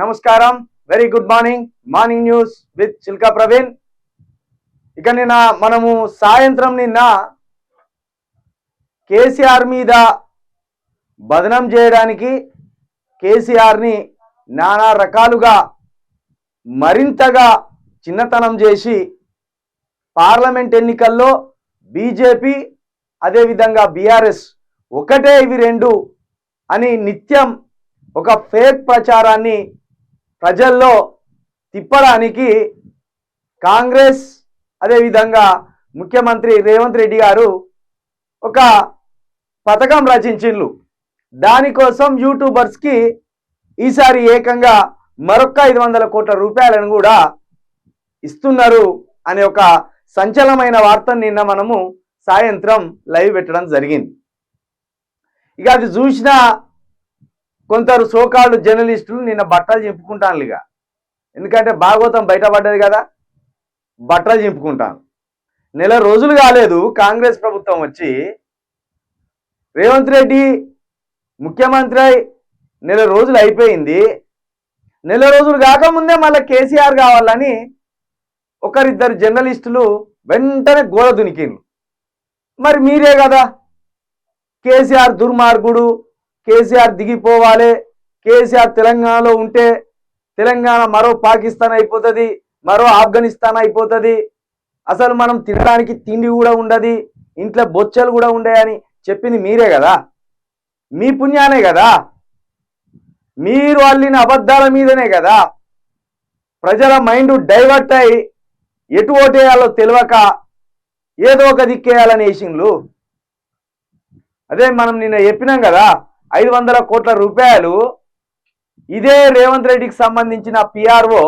నమస్కారం. Very good morning morning news with Chilka Praveen ఇక నిన్న మనము సాయంత్రం నిన్న కేసీఆర్ మీద బదనం చేయడానికి కేసీఆర్ని నానా రకాలుగా మరింతగా చిన్నతనం చేసి పార్లమెంట్ ఎన్నికల్లో బీజేపీ అదేవిధంగా బీఆర్ఎస్ ఒకటే ఇవి రెండు అని నిత్యం ఒక ఫేక్ ప్రచారాన్ని ప్రజల్లో తిప్పడానికి కాంగ్రెస్ అదేవిధంగా ముఖ్యమంత్రి రేవంత్ రెడ్డి గారు ఒక పథకం రచించిండ్లు. దానికోసం యూట్యూబర్స్కి ఈసారి ఏకంగా మరొక ఐదు వందల కోట్ల రూపాయలను కూడా ఇస్తున్నారు అనే ఒక సంచలమైన వార్తను నిన్న మనము సాయంత్రం లైవ్ పెట్టడం జరిగింది. ఇక అది చూసిన కొందరు సోకాళ్ళు జర్నలిస్టులు నిన్న బట్టలు చింపుకుంటాను ఇక ఎందుకంటే భాగవతం బయటపడ్డది కదా బట్టలు చింపుకుంటాను నెల రోజులు కాలేదు కాంగ్రెస్ ప్రభుత్వం వచ్చి రేవంత్ రెడ్డి ముఖ్యమంత్రి అయి నెల రోజులు అయిపోయింది. నెల రోజులు కాకముందే మళ్ళీ కేసీఆర్ కావాలని ఒకరిద్దరు జర్నలిస్టులు వెంటనే గోడ దునికిండ్రు. మరి మీరే కదా కేసీఆర్ దుర్మార్గుడు కేసీఆర్ దిగిపోవాలి కేసీఆర్ తెలంగాణలో ఉంటే తెలంగాణ మరో పాకిస్తాన్ అయిపోతుంది మరో ఆఫ్ఘనిస్తాన్ అయిపోతుంది. అసలు మనం తినడానికి తిండి కూడా ఉండదు ఇంట్లో బొచ్చలు కూడా ఉండేయని చెప్పింది మీరే కదా. మీ పుణ్యానే కదా. మీరు అల్లిన అబద్ధాల మీదనే కదా. ప్రజల మైండ్ డైవర్ట్ అయి ఎటు ఓటేయాలో తెలియక ఏదో ఒక దిక్కేయాలని వేసిండ్లు. అదే మనం నిన్న చెప్పినాం కదా ఐదు వందల కోట్ల రూపాయలు ఇదే రేవంత్ రెడ్డికి సంబంధించిన పిఆర్ఓ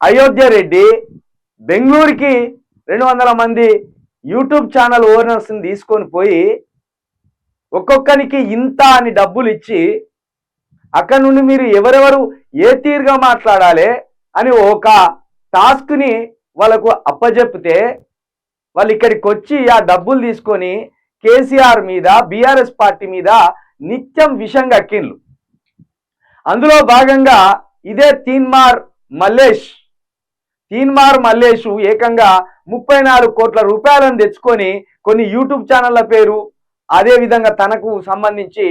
అయోధ్య రెడ్డి బెంగళూరుకి రెండు వందల మంది యూట్యూబ్ ఛానల్ ఓనర్స్ని తీసుకొని పోయి ఒక్కొక్కరికి ఇంత అని డబ్బులు ఇచ్చి అక్కడ నుండి మీరు ఎవరెవరు ఏ తీరుగా మాట్లాడాలి అని ఒక టాస్క్ని వాళ్ళకు అప్పజెప్తే వాళ్ళు ఇక్కడికి వచ్చి ఆ డబ్బులు తీసుకొని కేసీఆర్ మీద బీఆర్ఎస్ పార్టీ మీద నిత్యం విషంగా కక్కిండ్లు. అందులో భాగంగా ఇదే తీన్మార్ మల్లేష్. తీన్మార్ మల్లేష్ ఏకంగా ముప్పై నాలుగు కోట్ల రూపాయలను తెచ్చుకొని కొన్ని యూట్యూబ్ ఛానళ్ళ పేరు అదే విధంగా తనకు సంబంధించి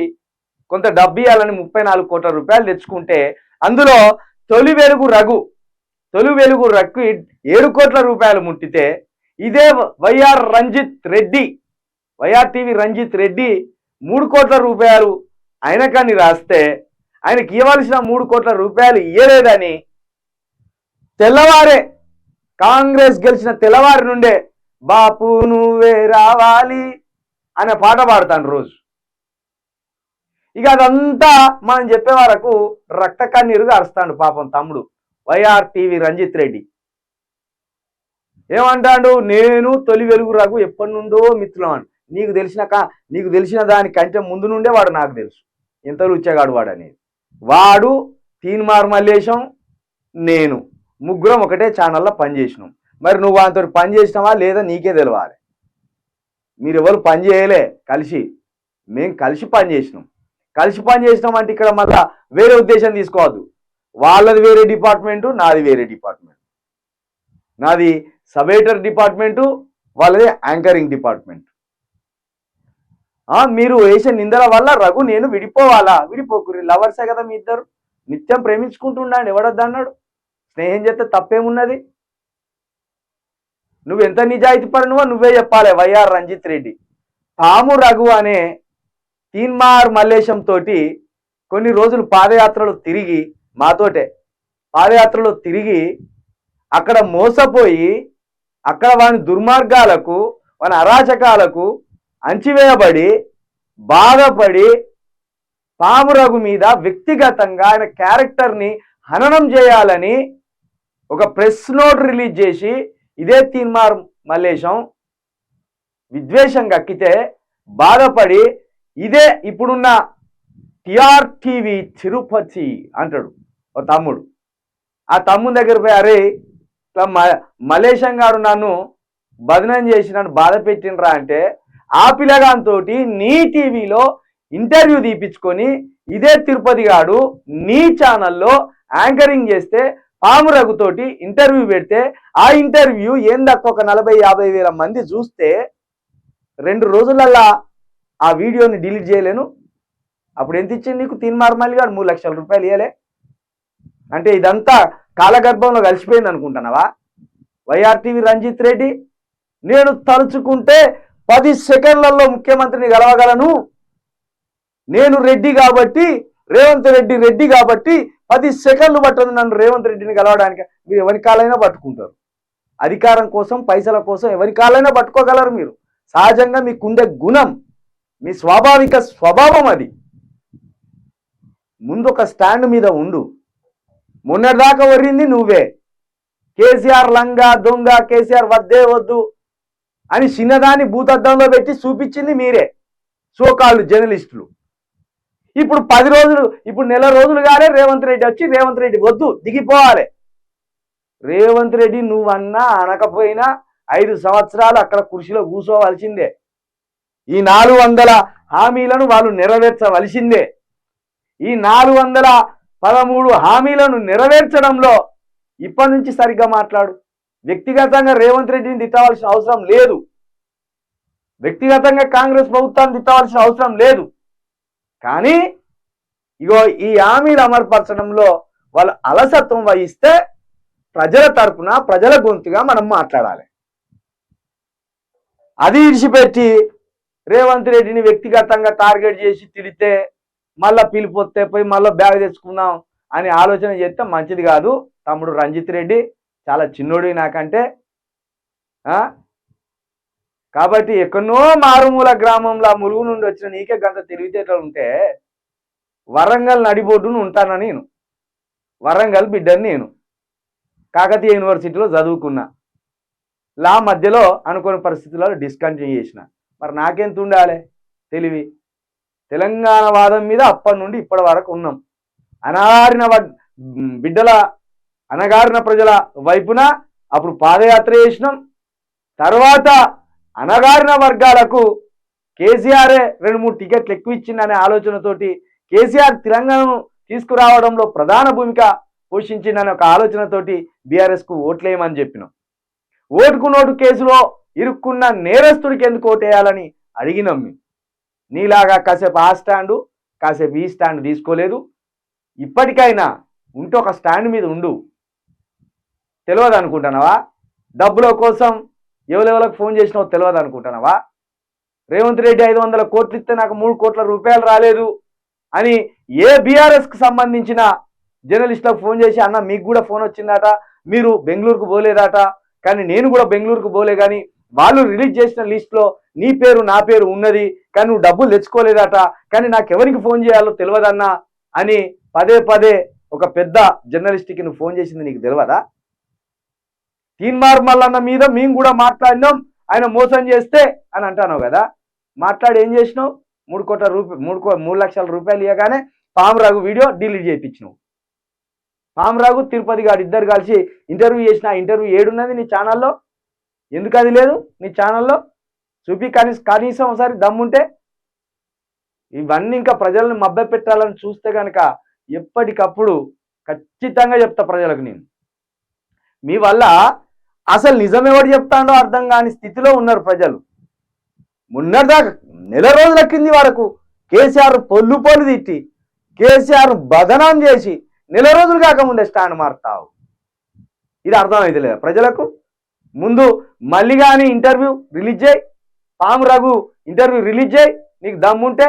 కొంత డబ్బు ఇవ్వాలని ముప్పై నాలుగు కోట్ల రూపాయలు తెచ్చుకుంటే అందులో తొలి వెలుగు రఘు తొలి వెలుగు రఘు ఏడు కోట్ల రూపాయలు ముట్టితే ఇదే వైఆర్ రంజిత్ రెడ్డి వైఆర్టీవీ రంజిత్ రెడ్డి మూడు కోట్ల రూపాయలు ఆయన కానీ రాస్తే ఆయనకి ఇవ్వాల్సిన మూడు కోట్ల రూపాయలు ఇయ్యలేదని తెల్లవారే కాంగ్రెస్ గెలిచిన తెల్లవారి నుండే బాపు నువ్వే రావాలి అనే పాట పాడతాను రోజు. ఇక అదంతా మనం చెప్పే వరకు రక్త కన్నీరుగా అరుస్తాడు పాపం తమ్ముడు వైఆర్ టీవీ రంజిత్ రెడ్డి. ఏమంటాడు? నేను తొలి వెలుగు రాకు ఎప్పటి నుండో మిత్రులం అని నీకు తెలిసిన నీకు తెలిసిన దానికంటే ముందు నుండే వాడు నాకు తెలుసు. ఎంత రుచ్చగాడు వాడు అనేది. వాడు తీన్మార్ మల్లేశం నేను. ముగ్గురం ఒకటే ఛానల్లో పనిచేసినాం. మరి నువ్వు వాటితో పని చేసినావా లేదా నీకే తెలవాలి. మీరు ఎవరు పని చేయలే కలిసి. మేము కలిసి పని చేసినాం. కలిసి పని చేసినాం అంటే ఇక్కడ మళ్ళా వేరే ఉద్దేశం తీసుకోవద్దు. వాళ్ళది వేరే డిపార్ట్మెంటు నాది వేరే డిపార్ట్మెంట్. నాది సబేటర్ డిపార్ట్మెంటు వాళ్ళది యాంకరింగ్ డిపార్ట్మెంట్. మీరు వేసే నిందల వల్ల రఘు నేను విడిపోవాలా? విడిపోకురి లవర్సే కదా మీ ఇద్దరు. నిత్యం ప్రేమించుకుంటుండండి ఎవడొద్దన్నాడు స్నేహం చేస్తే తప్పేమున్నది? నువ్వు ఎంత నిజాయితీ పడినవో నువ్వే చెప్పాలి వైఆర్ రంజిత్ రెడ్డి. పాము రఘు అనే తీన్మార్ మల్లేశం తోటి కొన్ని రోజులు పాదయాత్రలు తిరిగి మాతోటే పాదయాత్రలో తిరిగి అక్కడ మోసపోయి అక్కడ వాని దుర్మార్గాలకు వాని అరాచకాలకు అంచివేయబడి బాధపడి పామురగు మీద వ్యక్తిగతంగా ఆయన క్యారెక్టర్ని హననం చేయాలని ఒక ప్రెస్ నోట్ రిలీజ్ చేసి ఇదే తీన్మార్ మల్లేశం విద్వేషం కక్కితే బాధపడి ఇదే ఇప్పుడున్న టిఆర్ టీవీ తిరుపతి అంటాడు ఓ తమ్ముడు. ఆ తమ్ముని దగ్గర పోయి అరే ఇట్లా మ- మలేషం గారు నన్ను బదనం చేసి నన్ను బాధ పెట్టినరా అంటే ఆ పిల్లగాంతో నీ టీవీలో ఇంటర్వ్యూ తీపించుకొని ఇదే తిరుపతి గాడు నీ ఛానల్లో యాంకరింగ్ చేస్తే పాము రఘుతోటి ఇంటర్వ్యూ పెడితే ఆ ఇంటర్వ్యూ ఏందక్క ఒక నలభై యాభై వేల మంది చూస్తే రెండు రోజులల్లా ఆ వీడియోని డిలీట్ చేయలేను. అప్పుడు ఎంత ఇచ్చింది నీకు? తీన్మార్మల్ గాడు మూడు లక్షల రూపాయలు ఇవ్వలే అంటే ఇదంతా కాలగర్భంలో కలిసిపోయింది అనుకుంటున్నావా వైఆర్టీవీ రంజిత్ రెడ్డి నేను తలుచుకుంటే పది సెకండ్లలో ముఖ్యమంత్రిని గెలవగలను. నేను రెడ్డి కాబట్టి రేవంత్ రెడ్డి రెడ్డి కాబట్టి పది సెకండ్లు పట్టదు నన్ను రేవంత్ రెడ్డిని గెలవడానికి. మీరు ఎవరి కాలైనా పట్టుకుంటారు. అధికారం కోసం పైసల కోసం ఎవరి కాలైనా పట్టుకోగలరు మీరు. సహజంగా మీకుండే గుణం మీ స్వాభావిక స్వభావం అది. ముందు ఒక స్టాండ్ మీద ఉండు. మొన్నటిదాకా వరింది నువ్వే. కేసీఆర్ లంగా దొంగ కేసీఆర్ వద్దే వద్దు. అని చిన్నదాన్ని భూతద్దంలో పెట్టి చూపించింది మీరే. సోకాళ్ళు జర్నలిస్టులు. ఇప్పుడు పది రోజులు ఇప్పుడు నెల రోజులు కాలే రేవంత్ రెడ్డి వచ్చి రేవంత్ రెడ్డి వద్దు దిగిపోవాలి. రేవంత్ రెడ్డి నువ్వన్నా అనకపోయినా ఐదు సంవత్సరాలు అక్కడ కృషిలో కూర్చోవలసిందే. ఈ నాలుగు వందల హామీలను వాళ్ళు నెరవేర్చవలసిందే. ఈ నాలుగు వందల పదమూడు హామీలను నెరవేర్చడంలో ఇప్పటి నుంచి సరిగ్గా మాట్లాడు. వ్యక్తిగతంగా రేవంత్ రెడ్డిని తిట్టవలసిన అవసరం లేదు. వ్యక్తిగతంగా కాంగ్రెస్ ప్రభుత్వాన్ని తిట్టవలసిన అవసరం లేదు. కానీ ఇగో ఈ హామీలు అమలుపరచడంలో వాళ్ళు అలసత్వం వహిస్తే ప్రజల తరపున ప్రజల గొంతుగా మనం మాట్లాడాలి. అది ఇడిచిపెట్టి రేవంత్ రెడ్డిని వ్యక్తిగతంగా టార్గెట్ చేసి తిడితే మళ్ళా పిలిపొత్తే పోయి మళ్ళీ బ్యాగ్ తెచ్చుకుందాం అనే ఆలోచన చేస్తే మంచిది కాదు. తమ్ముడు రంజిత్ రెడ్డి చాలా చిన్నోడు నాకంటే కాబట్టి ఎక్కడో మారుమూల గ్రామంలో ములుగు నుండి వచ్చిన నీకే గంత తెలివితేటలు ఉంటే వరంగల్ నడిబొడ్డును ఉంటానా నేను? వరంగల్ బిడ్డని నేను. కాకతీయ యూనివర్సిటీలో చదువుకున్నా. లా మధ్యలో అనుకోని పరిస్థితులలో డిస్కంటిన్యూ చేసిన. మరి నాకెంత ఉండాలి? తెలివి. తెలంగాణ వాదం మీద అప్పటి నుండి ఇప్పటి వరకు ఉన్నాం. అనారిన బిడ్డల అనగారిన ప్రజల వైపున అప్పుడు పాదయాత్ర చేసినాం. తర్వాత అనగారిన వర్గాలకు కేసీఆరే రెండు మూడు టికెట్లు ఎక్కువ ఇచ్చిందనే ఆలోచనతోటి కేసీఆర్ తెలంగాణను తీసుకురావడంలో ప్రధాన భూమిక పోషించిందనే ఒక ఆలోచనతోటి బీఆర్ఎస్కు ఓట్లేయమని చెప్పినాం. ఓటుకు నోటు కేసులో ఇరుక్కున్న నేరస్తుడికి ఎందుకు ఓటేయాలని అడిగినాం మేము. నీలాగా కాసేపు ఆ స్టాండు కాసేపు ఈ స్టాండ్ తీసుకోలేదు. ఇప్పటికైనా ఉంటే ఒక స్టాండ్ మీద ఉండు. తెలియదు అనుకుంటున్నావా డబ్బుల కోసం ఎవరెవరికి ఫోన్ చేసినావో తెలియదు అనుకుంటున్నావా రేవంత్ రెడ్డి ఐదు వందల కోట్లు ఇస్తే నాకు మూడు కోట్ల రూపాయలు రాలేదు అని ఏ బీఆర్ఎస్కి సంబంధించిన జర్నలిస్టులకు ఫోన్ చేసి అన్న మీకు కూడా ఫోన్ వచ్చిందట మీరు బెంగళూరుకు పోలేదట కానీ నేను కూడా బెంగళూరుకు పోలే కానీ వాళ్ళు రిలీజ్ చేసిన లిస్ట్లో నీ పేరు నా పేరు ఉన్నది కానీ నువ్వు డబ్బులు తెచ్చుకోలేదట కానీ నాకు ఎవరికి ఫోన్ చేయాలో తెలియదన్నా అని పదే పదే ఒక పెద్ద జర్నలిస్ట్కి నువ్వు ఫోన్ చేసింది నీకు తెలియదా? తీన్మార్ మల్లన్న మీద మేము కూడా మాట్లాడినాం ఆయన మోసం చేస్తే అని అంటాను కదా. మాట్లాడి ఏం చేసినావు? మూడు కోట్ల రూపాయలు మూడు కో మూడు లక్షల రూపాయలు ఇవ్వగానే పామరాగు వీడియో డిలీట్ చేయించినావు. పామరాగు తిరుపతి గారు ఇద్దరు కలిసి ఇంటర్వ్యూ చేసిన ఇంటర్వ్యూ ఏడున్నది నీ ఛానల్లో? ఎందుకు అది లేదు నీ ఛానల్లో? చూపి కనీసం కనీసం ఒకసారి దమ్ముంటే? ఇవన్నీ ఇంకా ప్రజలను మబ్బ పెట్టాలని చూస్తే కనుక ఎప్పటికప్పుడు ఖచ్చితంగా చెప్తా ప్రజలకు నేను. మీ వల్ల అసలు నిజం ఎవడు చెప్తాడో అర్థం కాని స్థితిలో ఉన్నారు ప్రజలు. మొన్నటిదాకా నెల రోజుల కింది వరకు కేసీఆర్ పొల్లు పొల్లు తిట్టి కేసీఆర్ బదనాం చేసి నెల రోజులు కాకముందే స్టాండ్ మారుతావు. ఇది అర్థమైతే లేదా ప్రజలకు? ముందు మళ్ళీ కానీ ఇంటర్వ్యూ రిలీజ్ చేయి. పాము రఘు ఇంటర్వ్యూ రిలీజ్ చేయి. నీకు దమ్ముంటే